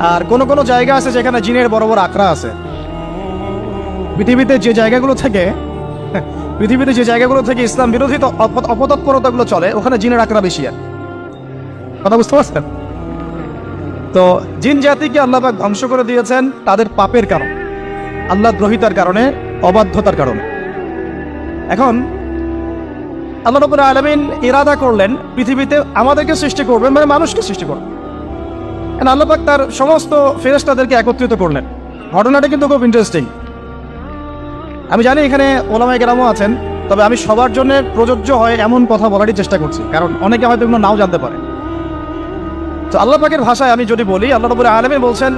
আর কোন কোন জায়গা আছে যেখানে জিনের বড় বড় আখড়া আছে? পৃথিবীতে যে জায়গাগুলো থেকে, পৃথিবীতে যে জায়গাগুলো থেকে ইসলাম বিরোধী অপতৎপরতাগুলো চলে, ওখানে জিনের আখড়া বেশি আর। কথা বুঝতে পারছেন? তো জিন জাতিকে আল্লাহ পাক ধ্বংস করে দিয়েছেন তাদের পাপের কারণ। আল্লাহ দ্রোহিতার কারণে, অবাধ্যতার কারণে। এখন, আল্লাহ রবুল আলমিন ইরাদা করলেন পৃথিবীতে আমাদেরকে সৃষ্টি করবেন মানে মানুষকে সৃষ্টি করবেন। আল্লাহ তার সমস্ত ফেরেস্তাদেরকে একত্রিত করলেন। ঘটনাটা কিন্তু খুব ইন্টারেস্টিং আমি জানি এখানে ওলামাই গ্রামও আছেন, তবে আমি সবার জন্য প্রযোজ্য হয় এমন কথা বলারই চেষ্টা করছি, কারণ অনেকে হয়তো এগুলো নাও জানতে পারে। তো আল্লাহ পাকের ভাষায় আমি যদি বলি, আল্লাহ রবুল আলমী বলছেন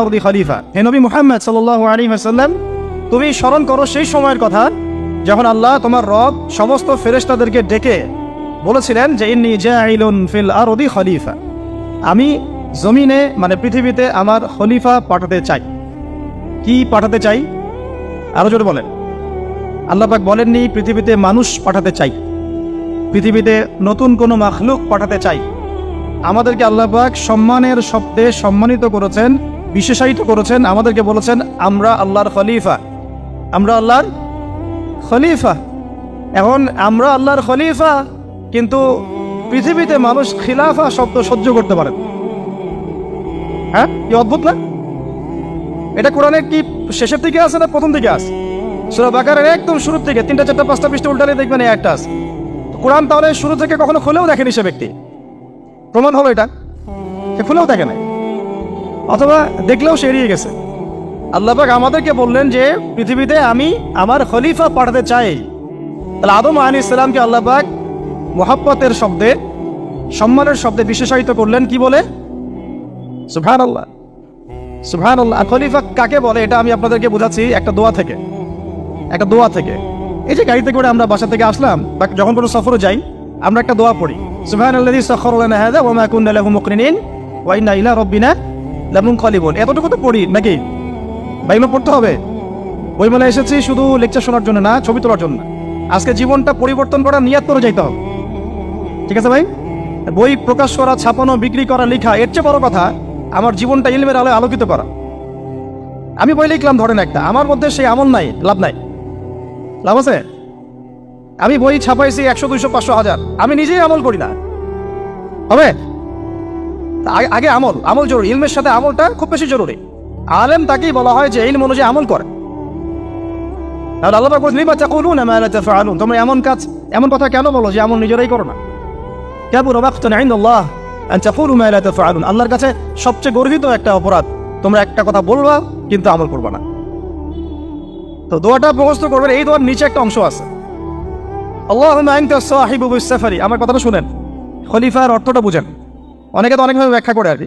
আরদি খলিফা। হে নবী মুহাম্মদ সাল্লাল্লাহু আলাইহি ওয়াসাল্লাম, তুমি স্মরণ করো সেই সময়ের কথা যখন আল্লাহ তোমার রব সমস্ত ফেরেশতাদেরকে ডেকে বলেছিলেন যে, ইন্নী জাইলুন ফিল আরদি খলিফা, আমি জমিনে মানে পৃথিবীতে আমার খলিফা পাঠাতে চাই। কি পাঠাতে চাই? আরও জোরে বলেন। আল্লাহ পাক বলেননি, পৃথিবীতে মানুষ পাঠাতে চাই। পৃথিবীতে নতুন কোনো মাখলুক পাঠাতে চাই। আমাদেরকে আল্লাহ পাক সম্মানের শব্দে সম্মানিত করেছেন, বিশেষায়িত করেছেন। আমাদেরকে বলেছেন, আমরা আল্লাহর খলিফা। আমরা আল্লাহর খলিফা। এখন আমরা আল্লাহর খলিফা, কিন্তু পৃথিবীতে মানুষ খিলাফা শব্দ সহ্য করতে পারে হ্যাঁ? কি অদ্ভুত না? এটা কোরআনের কি শেষের দিকে আছে না প্রথম দিকে আছে? সুরা বাকারের একদম শুরুর থেকে তিনটা, চারটা, পাঁচটা পৃষ্ঠা উল্টালে দেখবেন একটা আছে। কোরআন তাহলে শুরু থেকে কখনো খুলেও দেখেনি সে ব্যক্তি। প্রমাণ হলো এটা। সে খুলেও দেখে নাই। অথবা দেখলেও সে এড়িয়ে গেছে। আল্লাপাক আমাদেরকে বললেন যে, পৃথিবীতে আমি আমার খলিফা পাঠাতে চাই। তাহলে আদম আলী ইসলামকে আল্লাপাক মোহাব্বতের শব্দে, সম্মানের শব্দে বিশেষায়িত করলেন, কি বলে? সুভান আল্লাহ সুভান আল্লাহ খলিফা কাকে বলে, এটা আমি আপনাদেরকে বোঝাচ্ছি একটা দোয়া থেকে। একটা দোয়া থেকে। এই যে গাড়িতে করে আমরা বাসা থেকে আসলাম, বা যখন কোনো সফরে যাই, আমরা একটা দোয়া পড়ি। সুবহান আল্লাযী সাখারা ওয়া মা কুননা লাহু মুকরিনিন ওয়া এতটুকু তো পড়ি, নাকি? বা পড়তে হবে। বই মেলা এসেছি শুধু লেকচার শোনার জন্য না, ছবি তোলার জন্য। আজকে জীবনটা পরিবর্তন করা নিয়াত করে যাইতে হবে। ঠিক আছে ভাই? বই প্রকাশ করা, ছাপানো, বিক্রি করা, লেখা, এর চেয়ে বড় কথা, আমার জীবনটা ইলমের আলোয় আলোকিত করা। আমি বই লিখলাম, ধরেন একটা। আমার মধ্যে সেই আমল নাই, লাভ নাই। লাভ আছে? আমি বই ছাপাইছি একশো, দুইশো, পাঁচশো, হাজার। আমি নিজেই আমল করি না। হবে? আগে আমল আমল জরুরি। ইলমের সাথে আমলটা খুব বেশি জরুরি। আলেম তাকেই বলা হয় যে ইলম অনুযায়ী আমল করে। তাহলে আল্লাহ? তোমরা এমন কাজ, এমন কথা কেন বলো যে নিজেরাই করো না? আল্লাহর কাছে সবচেয়ে একটা অপরাধ, তোমরা একটা কথা বলবা, কিন্তু আমল করবা না। তো দোয়াটা মুখস্থ করবেন, এই দোয়ার নিচে একটা অংশ আছে। বিস-সাফারি আমার কথাটা শুনেন। খলিফার অর্থটা বুঝেন। অনেকে তো অনেকভাবে ব্যাখ্যা করে আর কি।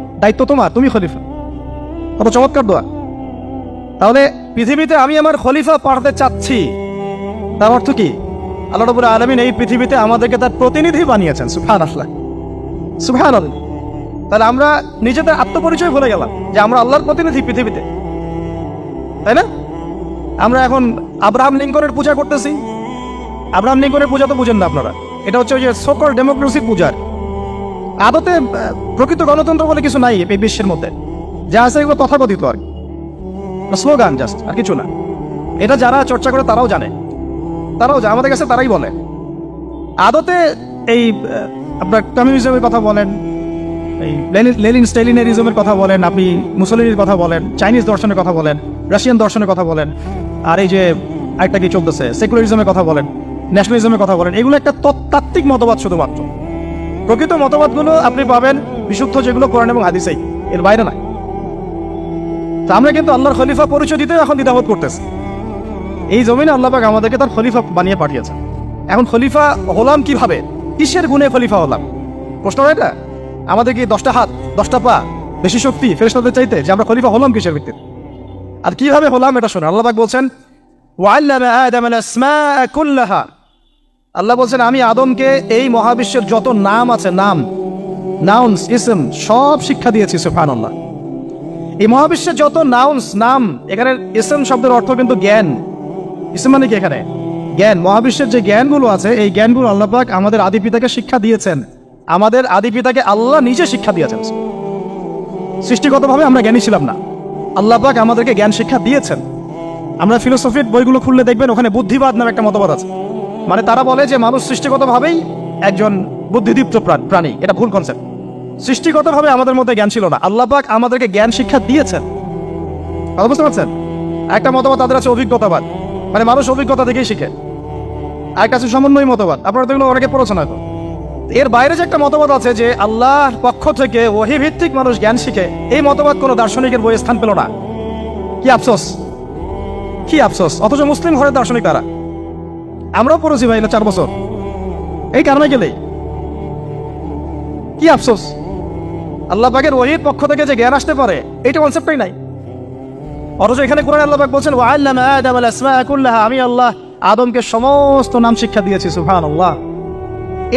দায়িত্ব তোমার, তুমি খলিফা। কত চমৎকার দোয়া। তাহলে পৃথিবীতে আমি আমার খলিফা পাঠাতে চাচ্ছি। তার অর্থ কি? আল্লাহ রবুল আলমিন এই পৃথিবীতে আমাদেরকে তার প্রতিনিধি বানিয়েছেন সুফান আসলা সুফান তাহলে আমরা নিজেদের আত্মপরিচয় ভুলে গেলাম যে আমরা আল্লাহর প্রতিনিধি পৃথিবীতে। তাই না? আমরা এখন আব্রাহাম লিঙ্কনের পূজা করতেছি। আব্রাহাম লিঙ্কনের পূজা তো বুঝেন না আপনারা। এটা হচ্ছে ওই যে সকল ডেমোক্রেসির পূজার। আদতে প্রকৃত গণতন্ত্র বলে কিছু নাই এই বিশ্বের মধ্যে। যা আছে এগুলো তথাকথিত আর স্লোগান জাস্ট আর কিছু না। এটা যারা চর্চা করে তারাও জানে। তারাও আমাদের কাছে তারাই বলে। আদতে এই আপনার কমিউনিজমের কথা বলেন, এই লেনিন স্টেলিনারিজমের কথা বলেন, আপনি মুসলিমের কথা বলেন চাইনিজ দর্শনের কথা বলেন রাশিয়ান দর্শনের কথা বলেন, আর এই যে আরেকটা কি চলতেছে সেকুলারিজমের কথা বলেন ন্যাশনালিজমের কথা বলেন, এগুলো একটা তত্ত্ব- তাত্ত্বিক মতবাদ শুধুমাত্র। প্রকৃত মতবাদগুলো আপনি পাবেন বিশুদ্ধ যেগুলো কোরআন এবং হাদিসেই। এর বাইরে নাই। তা আমরা কিন্তু আল্লাহর খলিফা পরিচয় দিতে এখন দ্বিধাবোধ করতেছি। এই জমিনে আল্লাহ পাক আমাদেরকে তার খলিফা বানিয়ে পাঠিয়েছে এখন খলিফা হলাম কীভাবে? কিসের গুণে খলিফা হলাম? প্রশ্ন এটা? আমাদের কি দশটা হাত, দশটা পা বেশি শক্তি ফেরেশতাদের চাইতে যে আমরা খলিফা হলাম কিসের ভিত্তিতে? আর কীভাবে হলাম এটা শোনো আল্লাহ পাক বলছেন, ওয়াল্লামা আদম আল আসমাআ কুল্লাহা। আল্লাহ বলছেন, আমি আদমকে এই মহাবিশ্বের যত নাম আছে, নাম নাউন্স ইসম সব শিক্ষা দিয়েছি, সুবহানাল্লাহ। এই মহাবিশ্বের যত নাউন্স নাম, এখানে ইসম শব্দের অর্থ কিন্তু জ্ঞান। ইসম মানে কি এখানে? জ্ঞান। মহাবিশ্বের যে জ্ঞানগুলো আছে, এই জ্ঞানগুলো আল্লাহ পাক আমাদের আদি পিতাকে শিক্ষা দিয়েছেন। আমাদের আদি পিতাকে আল্লাহ নিজে শিক্ষা দিয়েছেন। সৃষ্টিগতভাবে আমরা জ্ঞানী ছিলাম না। আল্লাহ পাক আমাদেরকে জ্ঞান শিক্ষা দিয়েছেন। আমরা ফিলোসফির বইগুলো খুললে দেখবেন, ওখানে বুদ্ধিবাদ নামে একটা মতবাদ আছে। মানে তারা বলে যে মানুষ সৃষ্টিগতভাবেই একজন বুদ্ধিদীপ্ত প্রাণী। এটা ভুল কনসেপ্ট সৃষ্টিগতভাবে আমাদের মধ্যে জ্ঞান ছিল না। আল্লাহ পাক আমাদেরকে জ্ঞান শিক্ষা দিয়েছেন। কথা বুঝতে পারছেন? একটা মতবাদ তাদের আছে অভিজ্ঞতাবাদ। মানে মানুষ অভিজ্ঞতা থেকেই শিখে। একটা আছে সমন্বয় মতবাদ। আপনারা তো এগুলো অনেকে পড়েছেন হয়তো। এর বাইরে যে একটা মতবাদ আছে যে আল্লাহর পক্ষ থেকে ভিত্তিক মানুষ জ্ঞান শিখে, এই মতবাদ কোনো দার্শনিকের বইয়ে স্থান পেল না। কি আফসোস? কি আফসোস? অথচ মুসলিম ঘরের দার্শনিক তারা। আমরাও পড়েছি ভাই চার বছর। এই কারণে গেলেই কি আফসোস? আল্লাহ পাকের ওহির পক্ষ থেকে যে জ্ঞান আসতে পারে, এইটা কনসেপ্টই নাই। অথচ এখানে কোরআন আল্লাহ পাক বলছেন ওয়াল্লামা আদম আল আসমাআ আমি আল্লাহ আদমকে সমস্ত নাম শিক্ষা দিয়েছি, সুবহানাল্লাহ।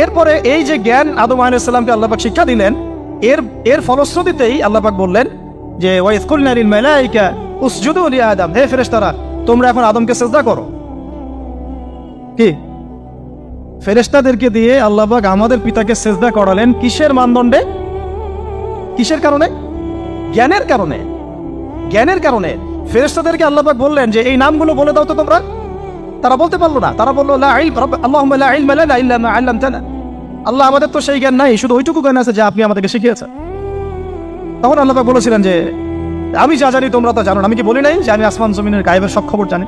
এরপরে এই যে জ্ঞান আদম আলাইহিসসালামকে আল্লাহ পাক শিক্ষা দিলেন, এর এর ফলশ্রুতিতেই আল্লাহ পাক বললেন যে ওয়াইসকুলনা লিল মালাইকা, উসজুদু লি আদম। হে ফেরেশতারা, তোমরা এখন আদমকে সিজদা করো। কি? ফেরেশতাদেরকে দিয়ে আল্লাহ পাক আমাদের পিতাকে সেজদা করালেন কিসের মানদণ্ডে? কিসের কারণে? জ্ঞানের কারণে। জ্ঞানের কারণে। ফেরেশতাদেরকে আল্লাহ পাক বললেন যে, এই নামগুলো বলে দাও তো তোমরা। তারা বলতে পারল না। তারা বলল আল্লাহ, আমাদের তো সেই জ্ঞান নাই। শুধু ওইটুকু জ্ঞান আছে যে আপনি আমাদেরকে শিখিয়েছেন। তখন আল্লাহ বলেছিলেন যে, আমি যা জানি তোমরা তো জানো আমি কি বলি নাই যে, আমি আসমান জমিনের গায়েবের সব খবর জানি?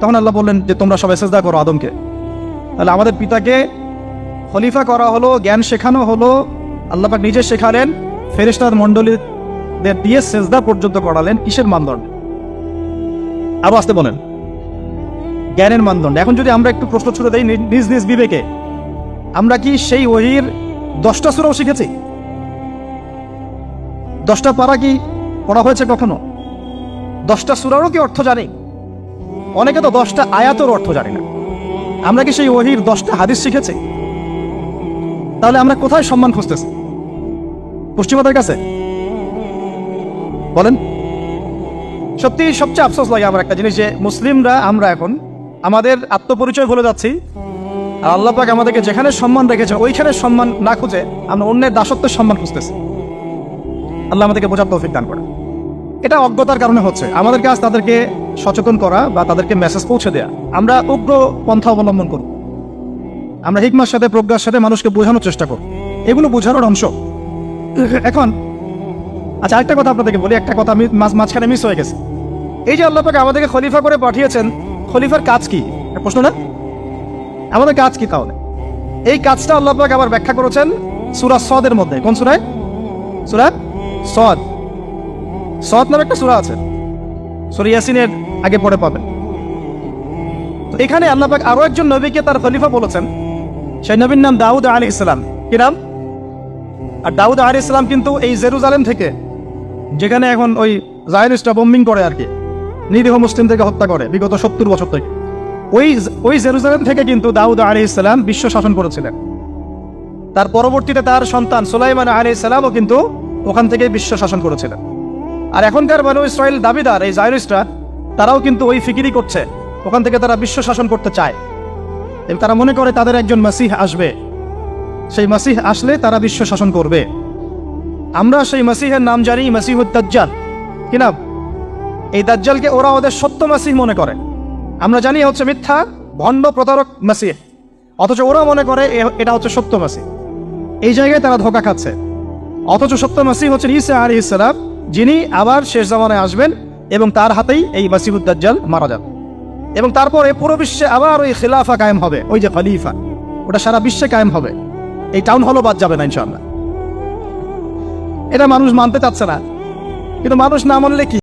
তখন আল্লাহ বললেন যে, তোমরা সবাই সেজদা করো আদমকে। তাহলে আমাদের পিতাকে খলিফা করা হলো, জ্ঞান শেখানো হলো। আল্লাহ পাক নিজে শেখালেন ফেরেশতার মণ্ডলীদের দিয়ে সেজদা পর্যন্ত করালেন কিসের মানদণ্ড? আরও আসতে বলেন। জ্ঞানের মানদণ্ড। এখন যদি আমরা একটু প্রশ্ন ছুড়ে দেই নিজ নিজ বিবেকে, আমরা কি সেই ওহির দশটা সুরাও শিখেছি? দশটা পারা কি পড়া হয়েছে কখনো? দশটা সুরারও কি অর্থ জানি? অনেকে তো দশটা আয়াতর অর্থ জানি না। আমরা কি সেই ওহির দশটা হাদিস শিখেছি? তাহলে আমরা কোথায় সম্মান খুঁজতেছি? পশ্চিমাদের কাছে? বলেন। সত্যি, সবচেয়ে আফসোস লাগে আমার একটা জিনিস যে, মুসলিমরা আমরা এখন আমাদের আত্মপরিচয় ভুলে যাচ্ছি, আর আল্লাহ পাক আমাদেরকে যেখানে সম্মান রেখেছে, ওইখানে সম্মান না খুঁজে আমরা অন্যের দাসত্বের সম্মান খুঁজতেছি। আল্লাহ আমাদেরকে বোঝার তৌফিক দান করে এটা অজ্ঞতার কারণে হচ্ছে। আমাদের কাজ তাদেরকে সচেতন করা বা তাদেরকে মেসেজ পৌঁছে দেওয়া আমরা উগ্র পন্থা অবলম্বন করব। আমরা হিকমার সাথে, প্রজ্ঞার সাথে মানুষকে বোঝানোর চেষ্টা করব। এগুলো বোঝানোর অংশ। এখন আচ্ছা একটা কথা আপনাদেরকে বলি। একটা কথা আমি মাঝ- মাঝখানে মিস হয়ে গেছে। এই যে আল্লাহ আমাদেরকে খলিফা করে পাঠিয়েছেন, খলিফার কাজ কি? প্রশ্ন না? আমাদের কাজ কি তাহলে? এই কাজটা আল্লাহ আবার ব্যাখ্যা করেছেন সূরা সদের মধ্যে। কোন সুরায়? সূরা সদ। সদ নামে একটা সূরা আছে। সূরা ইয়াসিনের আগে পড়ে পাবেন। তো এখানে আল্লাহ পাক আরও একজন নবীকে তার খলিফা বলেছেন। সেই নবীর নাম দাউদ আলী ইসলাম কি নাম? আর দাউদ আলী ইসলাম কিন্তু এই জেরুজালেম থেকে, যেখানে এখন ওই জায়নিস্টরা বোম্বিং করে আর কি, নিরীহ মুসলিমদেরকে হত্যা করে বিগত সত্তর বছর থেকে। ওই ওই জেরুজালেম থেকে কিন্তু দাউদ আলী ইসলাম বিশ্ব শাসন করেছিলেন। তার পরবর্তীতে তার সন্তান সুলাইমান আলী সালামও কিন্তু ওখান থেকে বিশ্ব শাসন করেছিলেন। আর এখনকার মানুষ ইসরায়েল দাবিদার, এই জায়রিস্টরা তারাও কিন্তু ওই ফিকিরই করছে। ওখান থেকে তারা বিশ্ব শাসন করতে চায়। এবং তারা মনে করে তাদের একজন মাসিহ আসবে। সেই মাসিহ আসলে তারা বিশ্ব শাসন করবে। আমরা সেই মাসিহের নাম জানি মাসিহুদ দাজ্জাল। কি এই দাজ্জালকে ওরা ওদের সত্য মাসিহ মনে করে। আমরা জানি হচ্ছে মিথ্যা, ভণ্ড প্রতারক মাসিহ। অথচ ওরা মনে করে এটা হচ্ছে সত্য মাসিহ। এই জায়গায় তারা ধোকা খাচ্ছে। অথচ সত্য মাসিহ হচ্ছেন ঈসা আলী ইসলাম যিনি আবার শেষ জামানায় আসবেন এবং তার হাতেই এই মাসিবুদ্দাজ্জাল মারা যান। এবং তারপরে পুরো বিশ্বে আবার ওই খিলাফা কায়েম হবে, ওই যে খলিফা। ওটা সারা বিশ্বে কায়েম হবে। এই টাউন হলও বাদ যাবে না ইনশাল্লাহ এটা মানুষ মানতে চাচ্ছে না। কিন্তু মানুষ না মানলে কি?